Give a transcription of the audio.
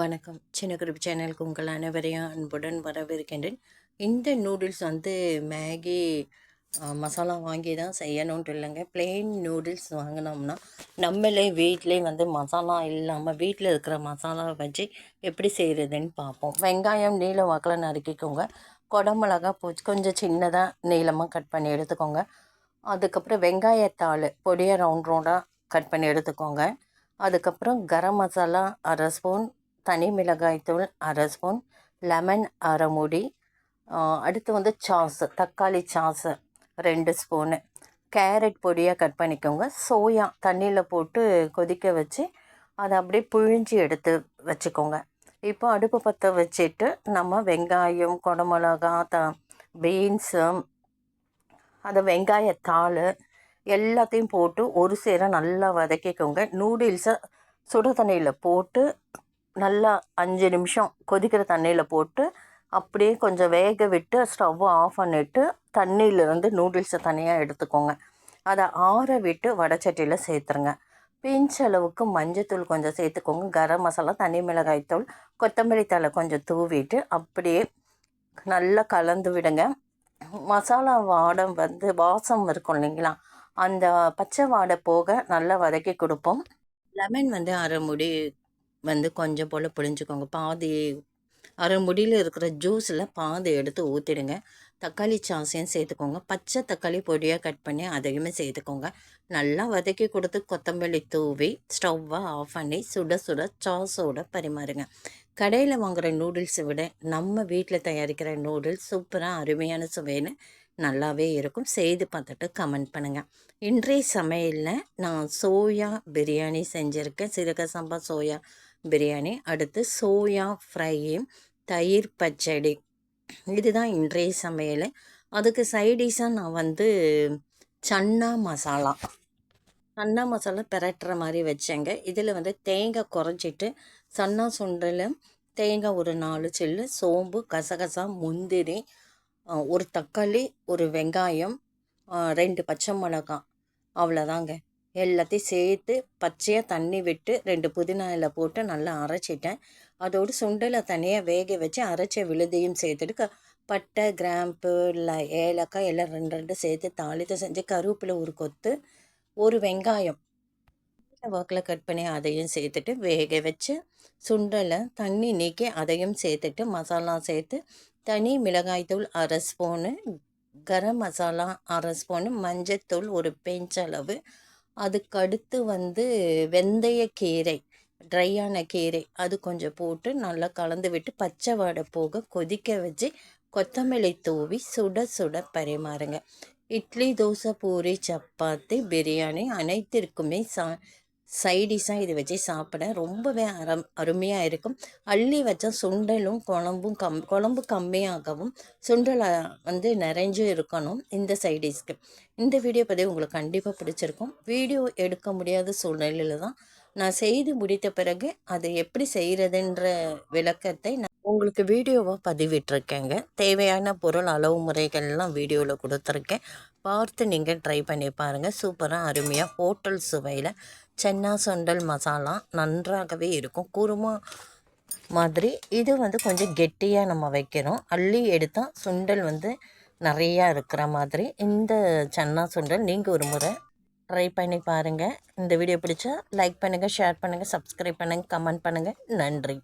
வணக்கம். சின்ன குரூப் சேனலுக்கு உங்கள் அனைவரையும் அன்புடன் வரவேற்கின்றேன். இந்த நூடுல்ஸ் வந்து மேகி மசாலா வாங்கி தான் செய்யணுன்ட்டு இல்லைங்க. பிளெயின் நூடுல்ஸ் வாங்கினோம்னா நம்மளே வீட்டிலே வந்து மசாலா இல்லாமல் வீட்டில் இருக்கிற மசாலா வச்சு எப்படி செய்கிறதுன்னு பார்ப்போம். வெங்காயம் நீல வாக்கில் நறுக்கிக்கோங்க. குடமிளகா போச்சு கொஞ்சம் சின்னதாக நீளமாக கட் பண்ணி எடுத்துக்கோங்க. அதுக்கப்புறம் வெங்காயத்தாள் பொடியை ரவுண்ட் ரவுண்டாக கட் பண்ணி எடுத்துக்கோங்க. அதுக்கப்புறம் கரம் மசாலா அரை ஸ்பூன் தனி மிளகாய் தூள் அரை ஸ்பூன் லெமன் அரை மூடி அடுத்து வந்து சாஸு தக்காளி சாஸு ரெண்டு ஸ்பூனு. கேரட் பொடியாக கட் பண்ணிக்கோங்க. சோயா தண்ணியில் போட்டு கொதிக்க வச்சு அதை அப்படியே புழிஞ்சி எடுத்து வச்சுக்கோங்க. இப்போ அடுப்பு பற்ற வச்சுட்டு நம்ம வெங்காயம் குடமிளகா த பீன்ஸு அந்த வெங்காயத்தாள் எல்லாத்தையும் போட்டு ஒரு சேர நல்லா வதக்கிக்கோங்க. நூடுல்ஸை சுடு தண்ணியில் போட்டு நல்லா அஞ்சு நிமிஷம் கொதிக்கிற தண்ணியில் போட்டு அப்படியே கொஞ்சம் வேக விட்டு ஸ்டவ்வை ஆஃப் பண்ணிவிட்டு தண்ணியிலேருந்து நூடுல்ஸை தனியாக எடுத்துக்கோங்க. அதை ஆற விட்டு வடச்சட்டியில் சேர்த்துருங்க. பிஞ்ச் அளவுக்கு மஞ்சத்தூள் கொஞ்சம் சேர்த்துக்கோங்க. கரம் மசாலா தனி மிளகாய்த்தூள் கொத்தமல்லி தலை கொஞ்சம் தூவிட்டு அப்படியே நல்லா கலந்து விடுங்க. மசாலா வாடம் வந்து வாசம் இருக்கும் இல்லைங்களா? அந்த பச்சை வாடை போக நல்லா வதக்கி கொடுப்போம். லெமன் வந்து அரை முடி வந்து கொஞ்சம் போல் புழிஞ்சுக்கோங்க. பாதி அரை முடியில் இருக்கிற ஜூஸில் பாதி எடுத்து ஊற்றிடுங்க தக்காளி சாசையும் சேர்த்துக்கோங்க. பச்சை தக்காளி பொடியாக கட் பண்ணி அதையுமே சேர்த்துக்கோங்க. நல்லா வதக்கி கொடுத்து கொத்தமல்லி தூவி ஸ்டவ்வை ஆஃப் பண்ணி சுட சுட சாஸோட பரிமாறுங்க. கடையில் வாங்குகிற நூடுல்ஸை விட நம்ம வீட்டில் தயாரிக்கிற நூடுல்ஸ் சூப்பராக அருமையான சுவைன்னு நல்லாவே இருக்கும். செய்து பார்த்துட்டு கமெண்ட் பண்ணுங்கள் இன்றைய சமையலில் நான் சோயா பிரியாணி செஞ்சுருக்கேன். சிறுக சம்பா சோயா பிரியாணி அடுத்து சோயா ஃப்ரை தயிர் பச்சடி. இதுதான் இன்றைய சமையல். அதுக்கு சைடிஷாக நான் வந்து சன்னா மசாலா. சன்னா மசாலா பெரட்டுற மாதிரி வச்சேங்க. இதில் வந்து தேங்காய் குறைச்சிட்டு சன்னா சுண்டல் தேங்காய் ஒரு நாலு செல்லு சோம்பு கசகசா முந்திரி ஒரு தக்காளி ஒரு வெங்காயம் ரெண்டு பச்சை மிளகாய். அவ்வளோதாங்க எல்லாத்தையும் சேர்த்து பச்சையாக தண்ணி விட்டு ரெண்டு புதினா இலை போட்டு நல்லா அரைச்சிட்டேன். அதோடு சுண்டலை தனியாக வேக வச்சு அரைச்ச விழுதையும் சேர்த்துட்டு க பட்டை கிராம்பு இல்லை ஏலக்காய் எல்லாம் ரெண்டு ரெண்டு சேர்த்து தாளித்து செஞ்சு கருவேப்பிலை ஒரு கொத்து ஒரு வெங்காயம். வாக்கில் கட் பண்ணி அதையும் சேர்த்துட்டு வேக வச்சு சுண்டலை தண்ணி நீக்கி அதையும் சேர்த்துட்டு மசாலா சேர்த்து தனி மிளகாய்த்தூள் அரை ஸ்பூனு கரம் மசாலா அரை ஸ்பூனு மஞ்சத்தூள் ஒரு பெஞ்சளவு அதுக்கடுத்து வந்து வெந்தயக்கீரை ட்ரையான கீரை அது கொஞ்சம் போட்டு நல்லா கலந்து விட்டு பச்சை வாடை போக கொதிக்க வச்சு கொத்தமல்லி தூவி சுட சுட பரிமாறுங்க. இட்லி தோசை பூரி சப்பாத்தி பிரியாணி அனைத்திற்குமே சா சைடிஷாக இது வச்சு சாப்பிட ரொம்பவே அரம் அருமையாக இருக்கும். அள்ளி வச்சா சுண்டலும் குழம்பும் கம் குழம்பு கம்மியாகவும் சுண்டலாக வந்து நிறைஞ்சும் இருக்கணும் இந்த சைடிஷ்க்கு இந்த வீடியோ பதிவு உங்களுக்கு கண்டிப்பாக பிடிச்சிருக்கும். வீடியோ எடுக்க முடியாத சூழ்நிலையில் தான் நான் செய்து முடித்த பிறகு அதை எப்படி செய்கிறதுன்ற விளக்கத்தை நான் உங்களுக்கு வீடியோவாக பதிவிட்டிருக்கேங்க. தேவையான பொருள் அளவு முறைகள்லாம் வீடியோவில் கொடுத்துருக்கேன். பார்த்து நீங்கள் ட்ரை பண்ணி பாருங்கள் சூப்பராக அருமையாக ஹோட்டல் சுவையில் சென்னா சுண்டல் மசாலா நன்றாகவே இருக்கும். குருமா மாதிரி இது வந்து கொஞ்சம் கெட்டியாக நம்ம வைக்கிறோம் அள்ளி எடுத்தால் சுண்டல் வந்து நிறையா இருக்கிற மாதிரி. இந்த சன்னா சுண்டல் நீங்கள் ஒரு முறை ட்ரை பண்ணி பாருங்கள் இந்த வீடியோ பிடிச்சா லைக் பண்ணுங்கள் ஷேர் பண்ணுங்கள் சப்ஸ்கிரைப் பண்ணுங்கள் கமெண்ட் பண்ணுங்கள் நன்றி.